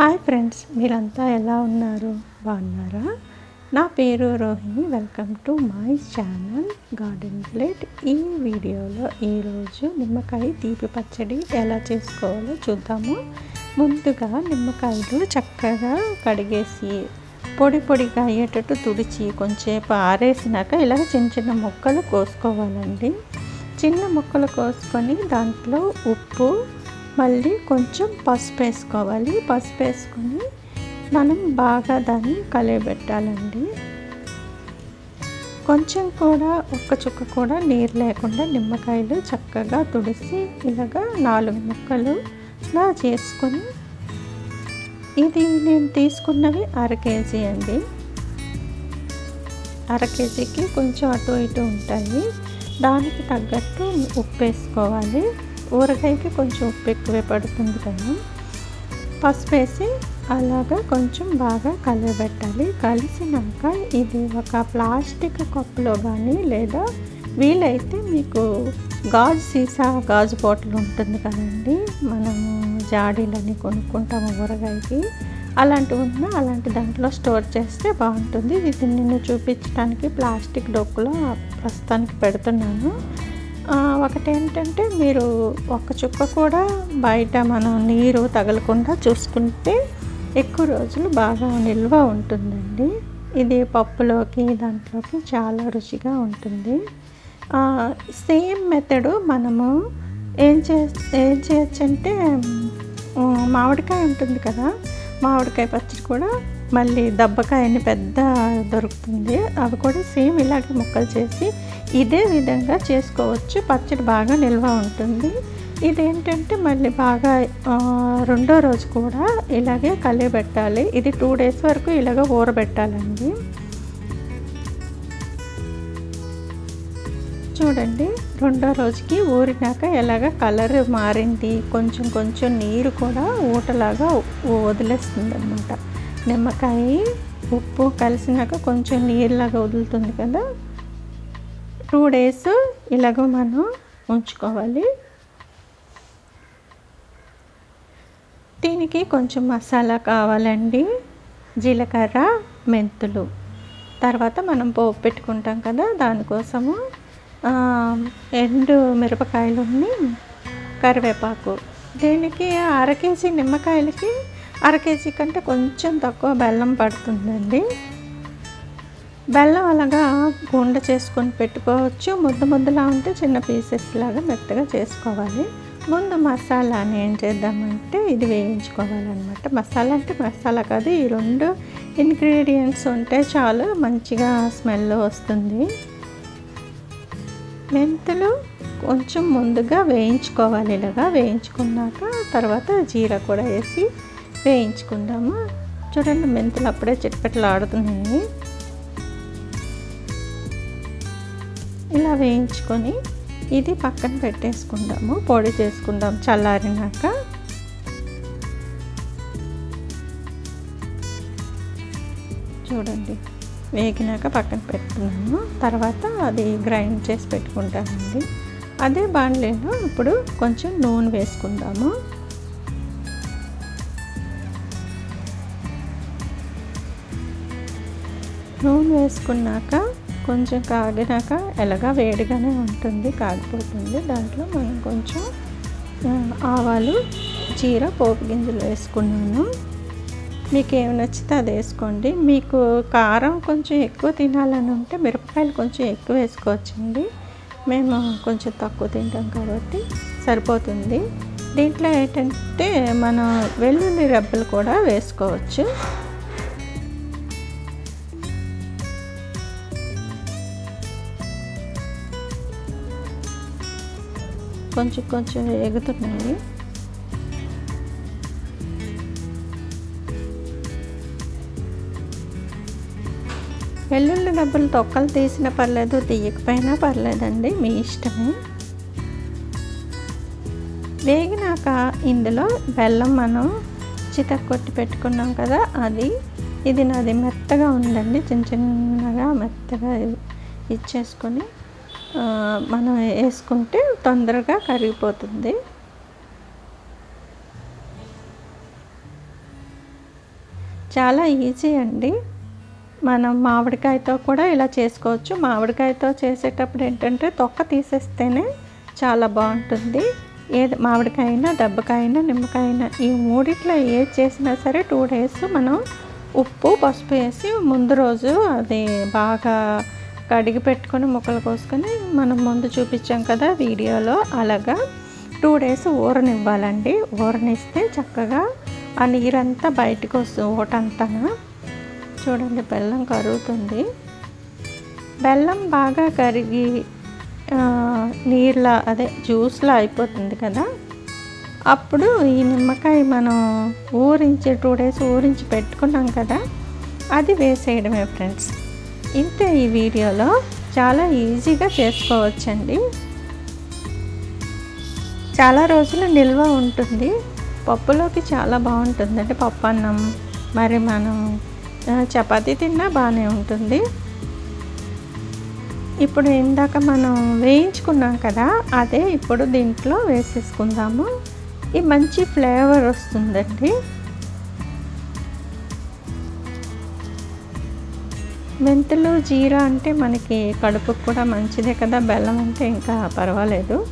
Hi friends మీరంతా ఎలా ఉన్నారు? బాగున్నారా? నా పేరు Rohini welcome to my channel garden plate. ఈ వీడియోలో ఈరోజు నిమ్మకాయ తీపి పచ్చడి ఎలా చేసుకోవాలో చూద్దాము. ముందుగా నిమ్మకాయలు చక్కగా కడిగేసి పొడి పొడిగా అయ్యేటట్టు తుడిచి కొంచెంసేపు ఆరేసినాక ఇలా చిన్న చిన్న ముక్కలు కోసుకోవాలండి. చిన్న ముక్కలు కోసుకొని దాంట్లో ఉప్పు మళ్ళీ కొంచెం పసుపు వేసుకోవాలి. పసుపు వేసుకొని మనం బాగా దాన్ని కలియబెట్టాలండి. కొంచెం కూడా ఒక్క చుక్క కూడా నీరు లేకుండా నిమ్మకాయలు చక్కగా తుడిసి ఇలాగా నాలుగు ముక్కలులా చేసుకొని ఇది నేను తీసుకున్నవి అర కేజీ అండి. అర కేజీకి కొంచెం అటు ఇటు ఉంటాయి. దానికి తగ్గట్టు ఉప్పు వేసుకోవాలి. ఊరగాయకి కొంచెం ఉప్పు ఎక్కువే పడుతుంది కదా. పసుపు వేసి అలాగా కొంచెం బాగా కలియబెట్టాలి కలిసినాక ఇది ఒక ప్లాస్టిక్ కప్పులో కానీ లేదా వీలైతే మీకు గాజు సీసా గాజు బాటిల్ ఉంటుంది కదండి. మనము జాడీలని కొనుక్కుంటాము ఊరగాయకి. అలాంటివి ఉన్నా అలాంటి దాంట్లో స్టోర్ చేస్తే బాగుంటుంది. ఇది నిన్ను చూపించడానికి ప్లాస్టిక్ డొక్కులో ప్రస్తుతానికి పెడుతున్నాను. ఒకటి ఏంటంటే మీరు ఒక చుక్క కూడా బయట మనం నీరు తగలకుండా చూసుకుంటే ఎక్కువ రోజులు బాగా నిల్వ ఉంటుందండి. ఇది పప్పులోకి దాంట్లోకి చాలా రుచిగా ఉంటుంది. సేమ్ మెథడు మనము ఏం చే ఏం చేయొచ్చు అంటే మామిడికాయ ఉంటుంది కదా మామిడికాయ పచ్చడి కూడా మళ్ళీ దబ్బకాయని పెద్ద దొరుకుతుంది. అవి కూడా సేమ్ ఇలాగే ముక్కలు చేసి ఇదే విధంగా చేసుకోవచ్చు. పచ్చడి బాగా నిల్వ ఉంటుంది. ఇదేంటంటే మళ్ళీ బాగా రెండో రోజు కూడా ఇలాగే కలియబెట్టాలి. ఇది టూ డేస్ వరకు ఇలాగ ఊరబెట్టాలండి. చూడండి రెండో రోజుకి ఊరినాక ఎలాగ కలర్ మారింది. కొంచెం కొంచెం నీరు కూడా ఊటలాగా వదిలేస్తుంది అనమాట నిమ్మకాయ ఉప్పు కలిసినాక కొంచెం నీరులాగా వదులుతుంది కదా. టూ డేస్ ఇలాగ మనం ఉంచుకోవాలి. దీనికి కొంచెం మసాలా కావాలండి. జీలకర్ర మెంతులు. తర్వాత మనం పోపు పెట్టుకుంటాం కదా దానికోసము ఎండు మిరపకాయలు కరివేపాకు. దీనికి అర కేజీ నిమ్మకాయలకి అర కేజీ కంటే కొంచెం తక్కువ బెల్లం పడుతుందండి. బెల్లం అలాగా గుండ చేసుకొని పెట్టుకోవచ్చు. ముద్ద ముద్దలా ఉంటే చిన్న పీసెస్ లాగా మెత్తగా చేసుకోవాలి. ముందు మసాలాని ఏం చేద్దామంటే ఇది వేయించుకోవాలన్నమాట. మసాలా అంటే మసాలా కాదు ఈ రెండు ఇంగ్రీడియంట్స్ ఉంటే చాలు మంచిగా స్మెల్ వస్తుంది. మెంతులు కొంచెం ముందుగా వేయించుకోవాలి ఇలాగా. వేయించుకున్నాక తర్వాత జీరా కూడా వేసి వేయించుకుందాము? చూడండి మెంతులు అప్పుడే చిట్పెట్లు ఆడుతున్నాయి. ఇలా వేయించుకొని ఇది పక్కన పెట్టేసుకుందాము పొడి చేసుకుందాం చల్లారినాక. చూడండి వేగినాక పక్కన పెట్టుకున్నాము. తర్వాత అది గ్రైండ్ చేసి పెట్టుకుంటామండి అదే బాండ్లీలో ఇప్పుడు కొంచెం నూనె వేసుకుందాము. నూనె వేసుకున్నాక కొంచెం కాగినాక ఎలాగా వేడిగానే ఉంటుంది కాగిపోతుంది. దాంట్లో మనం కొంచెం ఆవాలు జీర పోపు గింజలు వేసుకున్నాను. మీకు ఏమి నచ్చితే అది వేసుకోండి. మీకు కారం కొంచెం ఎక్కువ తినాలని ఉంటే మిరపకాయలు కొంచెం ఎక్కువ వేసుకోవచ్చండి. మేము కొంచెం తక్కువ తింటాం కాబట్టి సరిపోతుంది. దీంట్లో ఏంటంటే మనం వెల్లుల్లి రెబ్బలు కూడా వేసుకోవచ్చు. కొంచెం కొంచెం ఎగుతున్నాయి. వెల్లుల్లి డబ్బులు తొక్కలు తీసిన పర్లేదు తీయకపోయినా పర్లేదండి మీ ఇష్టమే. వేగినాక ఇందులో బెల్లం మనం చితక్ కొట్టి పెట్టుకున్నాం కదా అది ఇది నాది మెత్తగా ఉందండి చిన్న చిన్నగా మెత్తగా ఇచ్చేసుకొని మనం వేసుకుంటే తొందరగా కరిగిపోతుంది. చాలా ఈజీ అండి. మనం మామిడికాయతో కూడా ఇలా చేసుకోవచ్చు. మామిడికాయతో చేసేటప్పుడు ఏంటంటే తొక్క తీసేస్తేనే చాలా బాగుంటుంది. ఏది మామిడికాయ అయినా దెబ్బకాయ అయినా నిమ్మకాయ అయినా ఈ మూడిట్లో ఏది చేసినా సరే టూ డేస్ మనం ఉప్పు పసుపు వేసి ముందు రోజు అది బాగా కడిగి పెట్టుకొని ముక్కలు కోసుకొని మనం ముందు చూపించాం కదా వీడియోలో. అలాగా టూ డేస్ ఊరనివ్వాలండి. ఊరనిస్తే చక్కగా ఆ నీరంతా బయటకు వస్తుంది ఓటంతా చూడండి బెల్లం కరుగుతుంది. బెల్లం బాగా కరిగి నీళ్ళ అదే జ్యూస్లా అయిపోతుంది కదా. అప్పుడు ఈ నిమ్మకాయ మనం ఊరించి టూ డేస్ ఊరించి పెట్టుకున్నాం కదా అది వేసేయడమే ఫ్రెండ్స్. ఇంతే ఈ వీడియోలో. చాలా ఈజీగా చేసుకోవచ్చండి. చాలా రోజులు నిల్వ ఉంటుంది. పప్పులోకి చాలా బాగుంటుందండి. పప్పు అన్నం మరి మనం చపాతీ తిన్నా బాగానే ఉంటుంది. ఇప్పుడు ఇందాక మనం వేయించుకున్నాం కదా అదే ఇప్పుడు దీంట్లో వేసేసుకుందాము. ఈ మంచి ఫ్లేవర్ వస్తుందండి. మెంతులు జీరా అంటే మనకి కడుపుకు కూడా మంచిదే కదా బెల్లం అంటే ఇంకా పర్వాలేదు.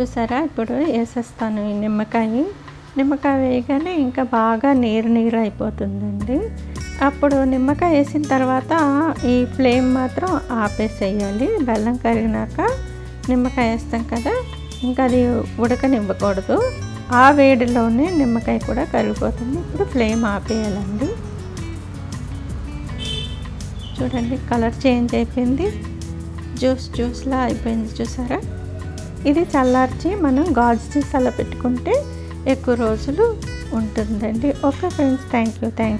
చూసారా? ఇప్పుడు వేసేస్తాను ఈ నిమ్మకాయ. నిమ్మకాయ వేయగానే ఇంకా బాగా నీరు నీరు అయిపోతుందండి. అప్పుడు నిమ్మకాయ వేసిన తర్వాత ఈ ఫ్లేమ్ మాత్రం ఆపేసేయాలి. బెల్లం కరిగినాక నిమ్మకాయ వేస్తాం కదా ఇంకా అది ఉడకనివ్వకూడదు ఆ వేడిలోనే నిమ్మకాయ కూడా కరిగిపోతుంది. ఇప్పుడు ఫ్లేమ్ ఆపేయాలండి. చూడండి కలర్ చేంజ్ అయిపోయింది. జ్యూస్ జ్యూస్లా అయిపోయింది చూసారా? ఇది చల్లార్చి మనం గాజు సీసాలో పెట్టుకుంటే ఎక్కువ రోజులు ఉంటుందండి. Okay friends thank you thank you.